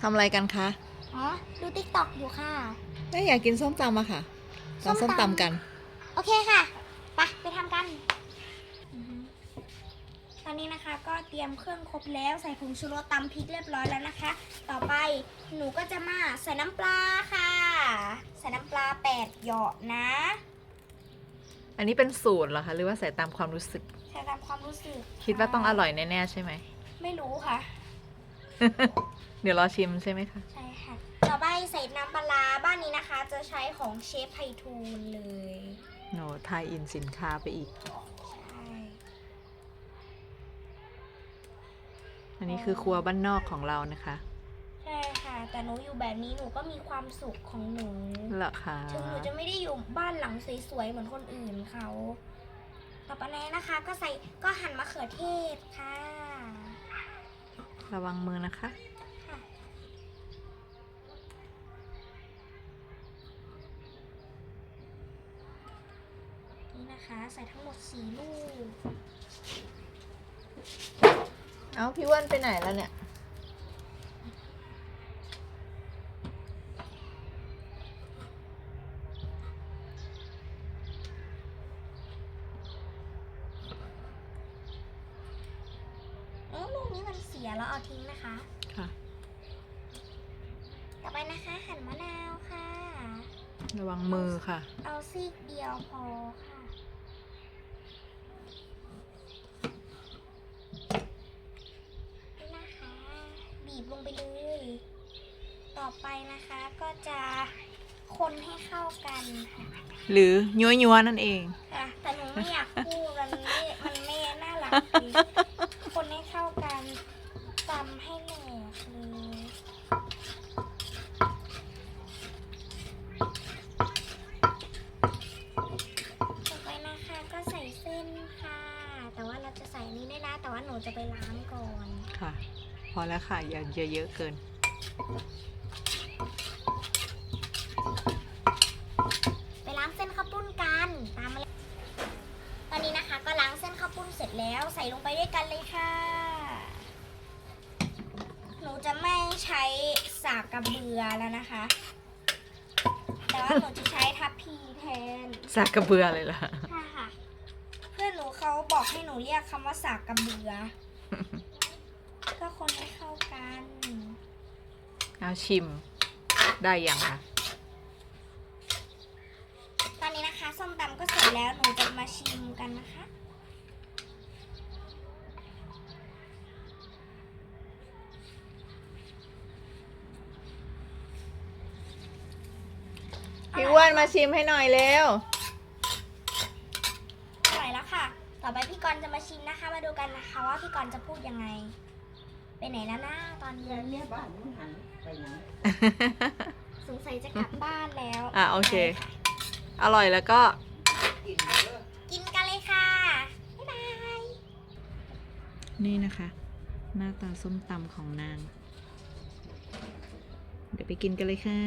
ทำอะไรกันคะ อ๋อ ดูติ๊กต็อกอยู่ค่ะไม่อยากกินส้มตำอะค่ะตอนส้ส้มมตำตำกัน โอเคค่ะ ไปไปทำกันอือฮึตอนนี้นะคะก็เตรียมเครื่องครบแล้วใส่ผงชูรสตำพริกเรียบร้อยแล้วนะคะ ต่อไปหนูก็จะมาใส่น้ำปลาค่ะ ใส่น้ำปลาแปดหยดนะ อันนี้เป็นสูตรเหรอคะ หรือว่าใส่ตามความรู้สึก ใส่ตามความรู้สึก คิดว่าต้องอร่อยแน่ๆใช่ไหม ไม่รู้ค่ะ เดี๋ยวรอชิมใช่ไหมคะ ใช่ค่ะ ต่อไปใส่น้ำปลาร้าบ้านนี้นะคะ จะใช้ของเชฟไพทูลเลย โนไทยอินสินค้าไปอีก ใช่ อันนี้คือครัวบ้านนอกของเรานะคะใช่ค่ะ แต่หนูอยู่แบบนี้หนูก็มีความสุขของหนู เหรอคะถึงหนูจะไม่ได้อยู่บ้านหลังสวยๆ เหมือนคนอื่นเขา ต่อไปนี้นะคะ ก็ใส่ก็หั่นมะเขือเทศค่ะ ระวังมือนะคะ ค่ะ นี่นะคะ ใส่ทั้งหมดสี่ลูก เอ้าพี่อ้วนไปไหนแล้วเนี่ยเออลูกนี้มันเสียแล้วเอาทิ้งนะคะ ค่ะ ต่อไปนะคะหั่นมะนาวค่ะ ระวังมือค่ะ เอาซีกเดียวพอค่ะ นี่นะคะ บีบลงไป เลย ต่อไปนะคะก็จะคนให้เข้ากันค่ะหรือยัวยัวๆนั่นเองค่ะแต่หนูไม่อยากพูดมันไม่มันไม่น่ารักดีคนให้เข้ากันตำให้แหลกเลยต่อไปนะคะก็ใส่เส้นค่ะ แต่ว่าเราจะใส่นี้ได้นะแต่ว่าหนูจะไปล้างก่อน ค่ะพ อแล้วค่ะ อย่าเยอะๆเกิน ไปล้างเส้นข้าวปุ้นกันตามมาเลยตอนนี้นะคะก็ล้างเส้นข้าวปุ้นเสร็จแล้วใส่ลงไปด้วยกันเลยค่ะ หนูจะไม่ใช้สากกระเบือแล้วนะคะ แต่ว่าหนูจะใช้ทัพพีแทน สากกระเบือเลยล่ะใช่ค่ะ เพื่อนหนูเขาบอกให้หนูเรียกคำว่าสากกระเบือ ก็คนให้เข้ากันเอาชิมได้ยังคะตอนนี้นะคะส้มตำก็เสร็จแล้วหนูจะมาชิมกันนะคะพี่อ้วนมาชิมให้หน่อยเร็วอร่อยแล้วค่ะ ต่อไปพี่กรณ์จะมาชิมนะคะ มาดูกันนะคะ ว่าพี่กรณ์จะพูดยังไง ไปไหนแล้วนะตอนนี้เรียกบ้านมึงหันไปไหนสงสัยจะกลับบ้านแล้วอะโอเค อร่อยแล้วก็ กินเด้อกินกันเลยค่ะ บ๊ายบาย นี่นะคะ หน้าตาส้มตำของนาง เดี๋ยวไปกินกันเลยค่ะ